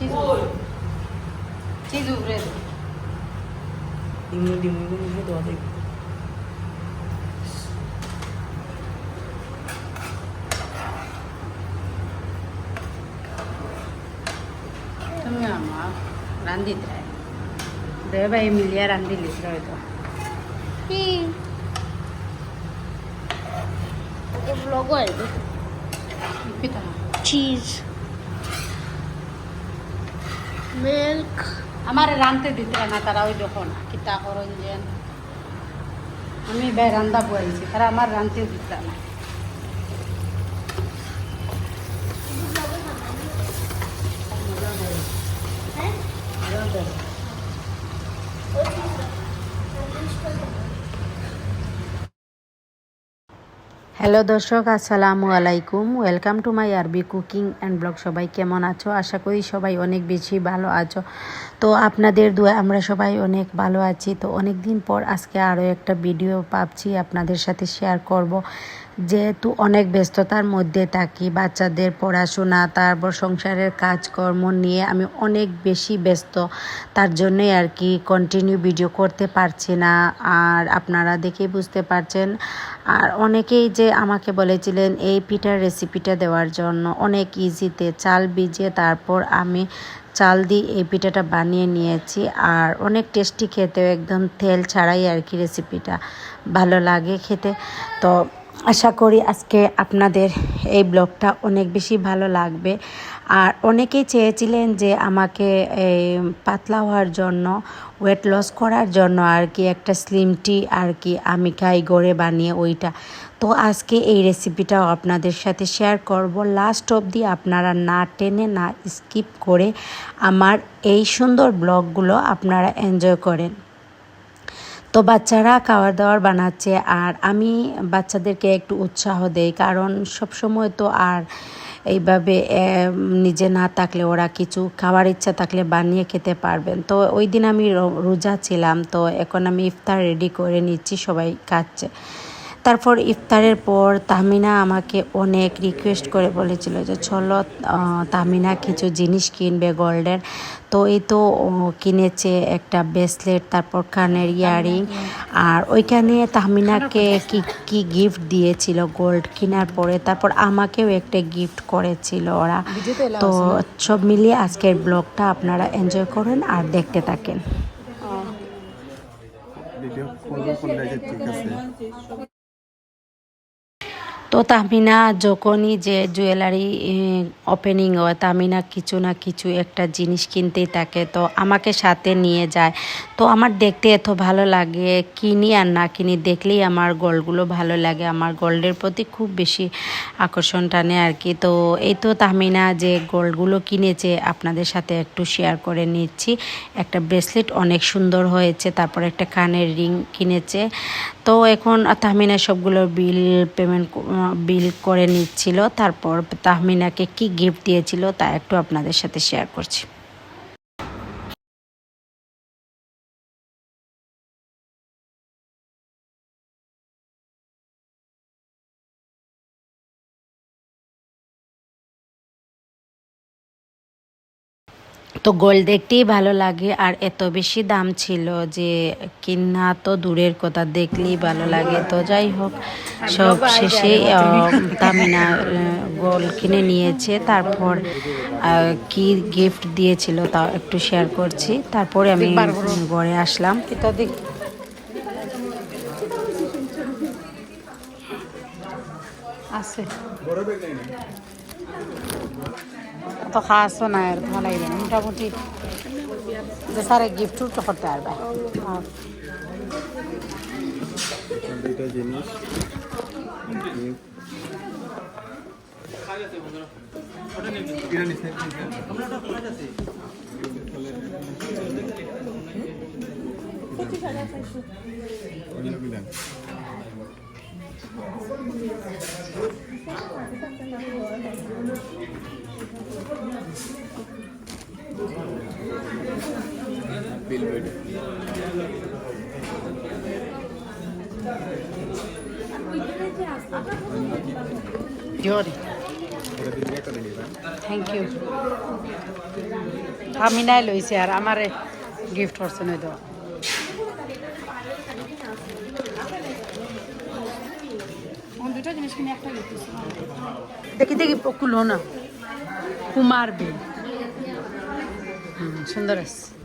ચીજ ઉભરે ધીમું ધીમું ધીમું તો આવે તમે આમાં રાંધી થાય દેવભાઈ મિલિયા રાંધી લીધો હતો બ્લોગ હોય ચીઝ milk. আমার রাঁধতে দিতে না তারা ওই যখন কিতা করেন যে আমি ভাই রান্দা বয়েছি তারা আমার রান্তে দিতে না। হ্যাঁ? হ্যালো দর্শক, আসসালামু আলাইকুম। ওয়েলকাম টু মাই আরবি কুকিং অ্যান্ড ব্লগ সবাই কেমন আছো? আশা করি সবাই অনেক বেশি ভালো আছো। তো আপনাদের দোয়া, আমরা সবাই অনেক ভালো আছি। তো অনেক দিন পর আজকে আরও একটা ভিডিও পাচ্ছি আপনাদের সাথে শেয়ার করব। যেহেতু অনেক ব্যস্ততার মধ্যে থাকি, বাচ্চাদের পড়াশোনা, তারপর সংসারের কাজকর্ম নিয়ে আমি অনেক বেশি ব্যস্ত। তার জন্যই আর কি কন্টিনিউ ভিডিও করতে পারছি না। আর আপনারা দেখেই বুঝতে পারছেন আর অনেকেই যে আমাকে বলেছিলেন, এই পিঠার রেসিপিটা দেওয়ার জন্য অনেক ইজিতে চাল ভিজিয়ে তারপর আমি চাল দিয়ে এই পিঠাটা বানিয়ে নিয়েছি। আর অনেক টেস্টি খেতেও একদম তেল ছাড়াই আর কি রেসিপিটা ভালো লাগে খেতে। তো আশা করি আজকে আপনাদের এই ব্লগটা অনেক বেশি ভালো লাগবে। আর অনেকেই চেয়েছিলেন যে আমাকে এই পাতলা হওয়ার জন্য ওয়েট লস করার জন্য আর কি একটা স্লিম টি আর কি আমি খাই গড়ে বানিয়ে ওইটা। তো আজকে এই রেসিপিটাও আপনাদের সাথে শেয়ার করব। লাস্ট অবধি আপনারা না টেনে, না স্কিপ করে আমার এই সুন্দর ব্লগগুলো আপনারা এনজয় করেন। তো বাচ্চারা খাওয়ার দাওয়ার বানাচ্ছে আর আমি বাচ্চাদেরকে একটু উৎসাহ দেই, কারণ সব সময় তো আর এইভাবে নিজে না থাকলে ওরা কিছু খাওয়ার ইচ্ছা থাকলে বানিয়ে খেতে পারবেন। তো ওই দিন আমি রোজা ছিলাম, তো এখন আমি ইফতার রেডি করে নিচ্ছি, সবাই খাচ্ছে। তারপর ইফতারের পর তাহমিনা আমাকে অনেক রিকোয়েস্ট করে বলেছিল যে চলো তাহমিনা কিছু জিনিস কিনবে গোল্ডের। তো এই তো ও কিনেছে একটা ব্রেসলেট তারপর কানের ইয়ারিং আর ওইখানে তাহমিনাকে কি কি গিফট দিয়েছিল গোল্ড কেনার পরে। তারপর আমাকেও একটা গিফট করেছিল ওরা। তো সব মিলিয়ে আজকের ব্লগটা আপনারা এনজয় করেন আর দেখতে থাকেন। ভিডিও করব করলে ঠিক আছে। তো তামিনা, যখনই যে জুয়েলারি ওপেনিং হয়, তামিনা কিছু না কিছু একটা জিনিস কিনতেই থাকে, তো আমাকে সাথে নিয়ে যায়। তো আমার দেখতে এত ভালো লাগে, কিনি আর না কিনি দেখলেই আমার গোল্ডগুলো ভালো লাগে। আমার গোল্ডের প্রতি খুব বেশি আকর্ষণ টানে আর কি। তো এই তো তামিনা যে গোল্ডগুলো কিনেছে, আপনাদের সাথে একটু শেয়ার করে নিচ্ছি। একটা ব্রেসলেট অনেক সুন্দর হয়েছে, তারপর একটা কানের রিং কিনেছে। তো এখন তাহমিনা সবগুলো বিল পেমেন্ট বিল করে নিচ্ছিল। তারপর তাহমিনাকে কি গিফট দিয়েছিল তা একটু আপনাদের সাথে শেয়ার করছি। তো গোল্ড দেখতেই ভালো লাগে আর এত বেশি দাম ছিল যে কিনা তো দূরের কথা দেখলেই ভালো লাগে। তো যাই হোক সব শেষে তামিনা গোল্ড কিনে নিয়েছে। তারপর কি গিফট দিয়েছিল তা একটু শেয়ার করছি। তারপরে আমি ঘরে আসলাম। আছে। তো খাসও না আর ভালোই লাগে মোটামুটি যে স্যারে গিফট তো করতে পারবে। আর দুইটা জিনিস। থ্যাংক ইউ আমি নাই লইছি আর আমারে গিফট করছে নই দেওয়া দেখি দেখি কুলো না। কুমার বি সুন্দর আছে।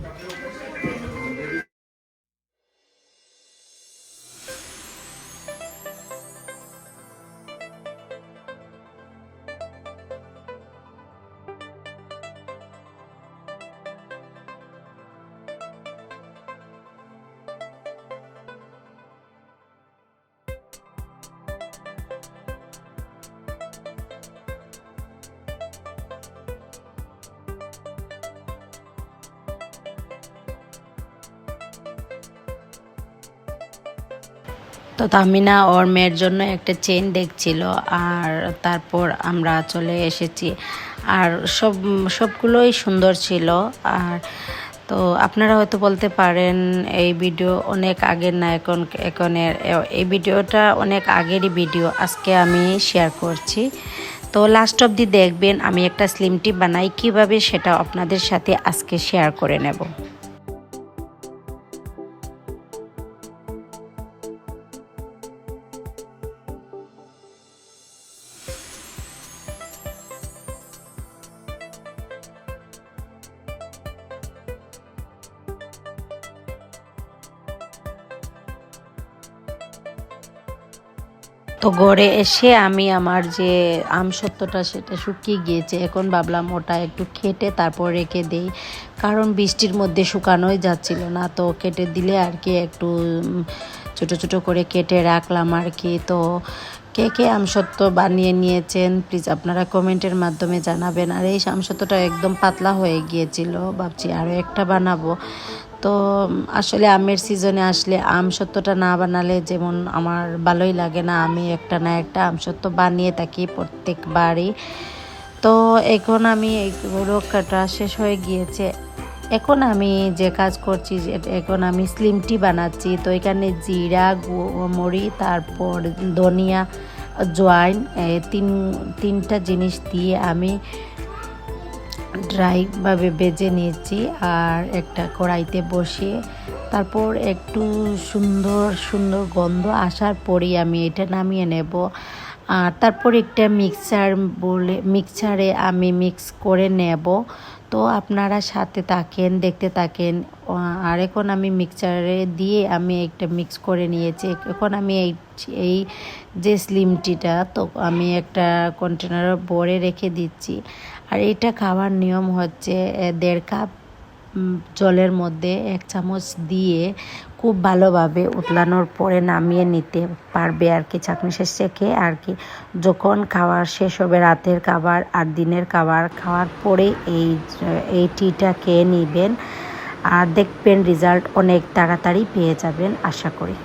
তো তামিনা ওর মেয়ের জন্য একটা চেন দেখছিল আর তারপর আমরা চলে এসেছি। আর সব, সবগুলোই সুন্দর ছিল। আর তো আপনারা হয়তো বলতে পারেন, এই ভিডিও অনেক আগের না এখন, এখনের, এই ভিডিওটা অনেক আগেরই ভিডিও, আজকে আমি শেয়ার করছি। তো লাস্ট অবধি দেখবেন, আমি একটা স্লিম টিপ বানাই, কীভাবে সেটা আপনাদের সাথে আজকে শেয়ার করে নেব। তো ঘরে এসে আমি আমার যে আমসত্ত্বটা সেটা শুকিয়ে গিয়েছে। এখন ভাবলাম ওটা একটু কেটে তারপর রেখে দেই। কারণ বৃষ্টির মধ্যে শুকানোই যাচ্ছিল না, তো কেটে দিলে আর কি একটু ছোট ছোট করে কেটে রাখলাম আর কি। তো কে কে আমসত্ত্ব বানিয়ে নিয়েছেন প্লিজ আপনারা কমেন্টের মাধ্যমে জানাবেন। আর এই আমসত্ত্বটা একদম পাতলা হয়ে গিয়েছিল, ভাবছি আরও একটা বানাবো। তো আসলে আমের সিজনে আসলে আম সত্যটা না বানালে যেমন আমার ভালোই লাগে না। আমি একটা না একটা আম সত্য বানিয়ে থাকি প্রত্যেকবারই। তো এখন আমি এইগুলো কাটা শেষ হয়ে গিয়েছে। এখন আমি যে কাজ করছি এখন আমি স্লিম টি বানাচ্ছি। তো এখানে জিরা মরি তারপর ধনিয়া, জোয়াইন তিন, তিনটা জিনিস দিয়ে আমি ড্রাইভাবে বেজে নিয়েছি আর একটা কড়াইতে বসিয়ে তারপর একটু সুন্দর সুন্দর গন্ধ আসার পরেই আমি এটা নামিয়ে নেব। আর তারপর একটা মিক্সার বলে, মিক্সারে আমি মিক্স করে নেব। তো আপনারা সাথে থাকেন, দেখতে থাকেন। আর এখন আমি মিক্সারে দিয়ে আমি একটা মিক্স করে নিয়েছি। এখন আমি এই এই যে স্লিম টিটা, তো আমি একটা কন্টেনারে ভরে রেখে দিচ্ছি। আর এটা খাওয়ার নিয়ম হচ্ছে দেড় কাপ জলের মধ্যে এক চামচ দিয়ে খুব ভালোভাবে উতলানোর পরে নামিয়ে নিতে পারবে আর কি চাকনি শেষ রেখে আর কি। যখন খাওয়ার শেষ হবে রাতের খাবার আর দিনের খাবার খাওয়ার পরে এই এই টিটা খেয়ে নেবেন আর দেখবেন রেজাল্ট অনেক তাড়াতাড়ি পেয়ে যাবেন, আশা করি।